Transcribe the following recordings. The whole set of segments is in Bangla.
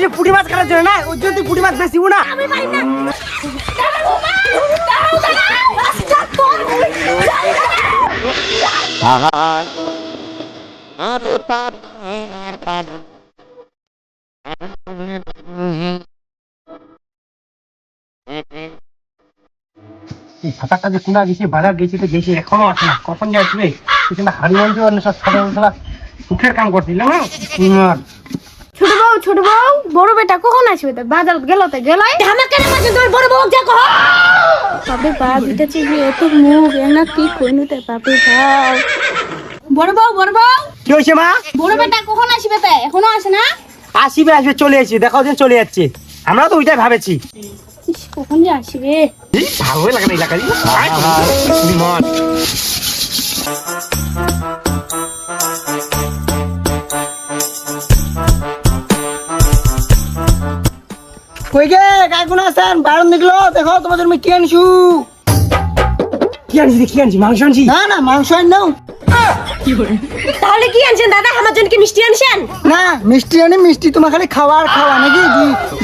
করছি পুঁটি মাছ খাওয়ার জন্য না ওই জন্য তুই পুঁটি মাছ বেশিও না আমি পারি সাঁতারটা যে কোনা গেছে বাজার গেছে তো গেছে এখনও আসে না কখন যে আসবে তুই না হাড়ি মানতে পারে সব মশলা উঠের কাম করছিল না ছোট বউ বড় বেটা কখন আসবে? তা বাজার গেল তো গেল আমাকে না মাঝে তোমার বড় বউ যা কহ। বাপরে বাপ এটা এত মুখ এনা কি কইনু তে বাপ বড় বউ বড় বউ। কি হয়েছে মা? বড় বেটা কখন আসবে তে? এখনও আসে না? আসিবে আসবে চলে এসেছি। দেখা দিন চলে যাচ্ছে। আমরা তো ওইটাই ভাবেছি। কখন যে আসবে? ভালো লাগে না এলাকায়। কই গে? কাই কোন আছেন বারণ দেখল দেখো তোমাদের আমি কি আনছু? কি আনছি কি আনছি? মাংস আনছি? না না মাংস আন নাও। তাহলে কি আনছেন দাদা? আমার জন্য কি মিষ্টি আনছেন? না মিষ্টি আনি মিষ্টি তোমার খালি খাওয়ার খাওয়া নাকি?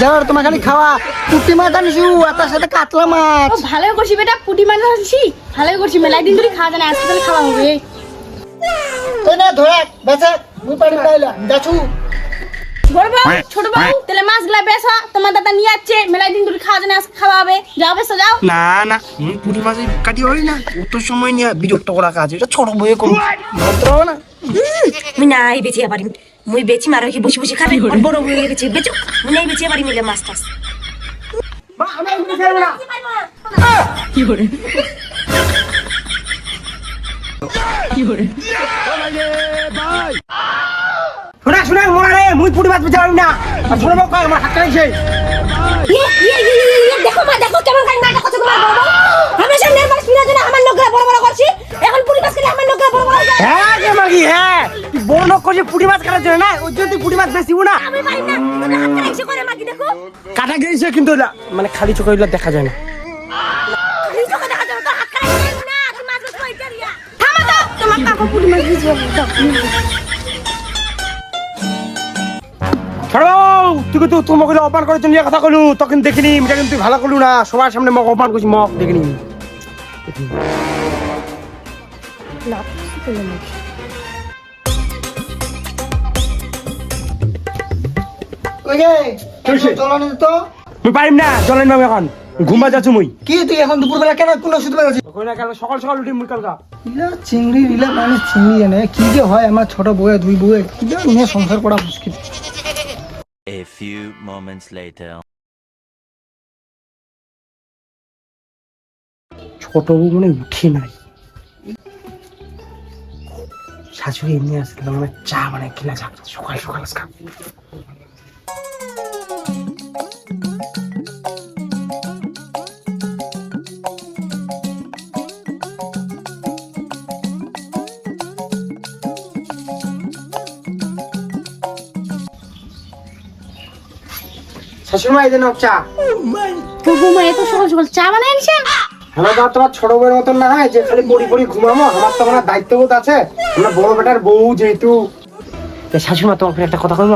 যাওয়ার তোমার খালি খাওয়া পুটি মাছ আনছু আর তার সাথে কাতলা মাছ। ও ভালোই করছি বেটা পুটি মাছ আনছি। ভালোই করছি মেলাই দিন ধরে খাওয়া জানা আজকে তাহলে খাওয়া হবে। তুই না ধরে বেচে মুই পারি পাইলা গাছু বড় বউ ছোট বউ তাহলে মাছগুলা বেসা তোমার দাদা নিয়ে যাচ্ছে মেলাই দিন ধরে খাওয়া জানা খাওয়া হবে যাও বেসা যাও। না না মুই পুরি মাছ কাটি হই না। অত সময় নিয়ে বিরক্ত করা কাজ এটা ছোট বইয়ে করু ভদ্র হবে না। মুই নাই বেচিয়া পারিম মুই বেচি মারো কি বসে বসে খাবে বড় হয়ে গেছে বেচো। মুই নাই বেচিয়া পারি মিলে মাছ টাছ। বা, আমি আর মুখে ছাড়বো না। শোনা শোনা মোরা রে মুই পুরি মাছ বেচা পারি না। আর বউ কয় আমার হাত কাটাইছে ইয়ে ইয়ে ইয়ে দেখো মা দেখো কেমন খাই নাটক করছে তোমার বড় বউ আমি সামনে মাছ পিনা জন্য আমার লোকগুলা বড় বড় করছি। এখন পুরি মাছ খেলে আমার লোকগুলা বড় বড় হ্যাঁ রে মাগি হ্যাঁ। তুই বড় লোক করছিস পুরি মাছ খাওয়ার জন্য না? ওই জন্য তুই পুরি মাছ বেশিও না। আমি পারি না। হাত করে মাগি দেখো? কাটা গেছে কিন্তু মানে খালি চোখে দেখা যায় না। দেখা তুই কিন্তু তোমাকে অপমান করার জন্য কথা কলু তখন দেখিনি এটা কিন্তু ভালো করলু না সবার সামনে মক অপমান করছি মক দেখিনি। পারিম না জলেন বাবু এখন। ঘুমা যাচ্ছ মুই। কি তুই এখন দুপুরবেলা কেন কোন ওষুধ কই না কেন সকাল সকাল উঠি মুই কালকা। ইলা চিংড়ি ইলা মানে চিংড়ি জানে কি যে হয় আমার ছোট বউয়ে দুই বউয়ে কি যে সংসার করা মুশকিল। A few moments later. ছোট বউ মানে উঠে নাই শাশুড়ি এমনি আসলে মানে চা মানে কিনা চা সকাল সকাল খাব শাশুড়ি মা এই জন্য চা। তো ঘুমা এত সকাল সকাল চা বানাই আনছেন আমার তো তোমার ছোট বউয়ের মতন না হয় যে খালি পড়ি পড়ি ঘুমাবো আমার তো আমার দায়িত্ববোধ আছে। আমার বড় বেটার বউ যেহেতু। শাশুড়ি তোমার একটা কথা কইব?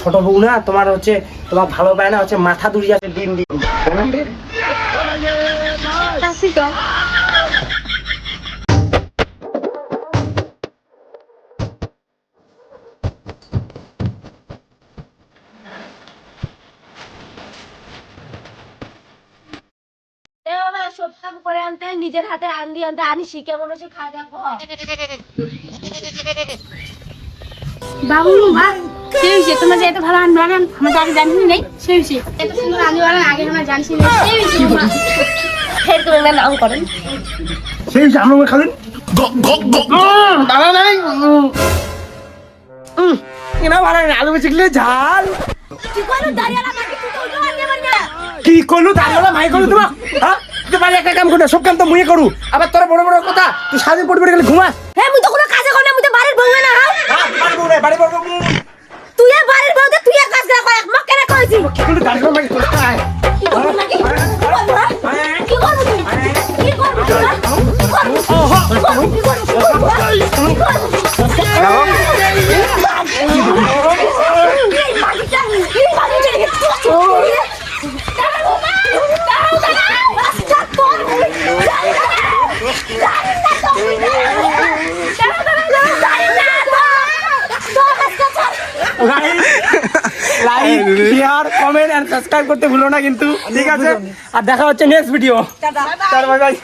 ছোট বউ না তোমার হচ্ছে তোমার ভালো পায় না হচ্ছে মাথা দুরি আছে দিন দিন কাম করে আনতে নিজের হাতে আনলি আনতে আনিসি কেমন হচ্ছে খাওয়া দাওয়া বাবু মা সেই তোমার যে এত ভালো আনবে আনেন আমরা তো আগে জানি নেই। সেই এত সুন্দর আনবে আনেন আগে আমরা জানছি না সেই ফের তুমি না নাম করেন সেই আমরা খাবেন? দাদা নাই। এনা ভালো না আলু বেশি ঝাল। কি করো দাঁড়িয়ে কি করলু ভাই করলু তোমার? হ্যাঁ? তুই বাড়ি একটা কাম করো সব কাম তো মুয়ে করু আবার তোর বড় বড় কথা তুই সারাদিন পড়ে পড়ে গেলে ঘুমাস হ্যাঁ মুই তো কোনো কাজে করি না মুই তো বাড়ির বউ না হ্যাঁ হ্যাঁ বাড়ি বউ রে বাড়ি বউ তুই বাড়ির বউ তুই আর কাজ করা কয় মক কেন কইছি কি করলু দাঁড়াল ভাই তোর খায় কি করব নাকি কি করব হ্যাঁ কি করব কি করব হ্যাঁ? কি করব কি করব? এই মাগিটা, কি like share comment and subscribe করতে ভুলো না কিন্তু। ঠিক আছে? আর দেখা হচ্ছে নেক্সট ভিডিও বাই বাই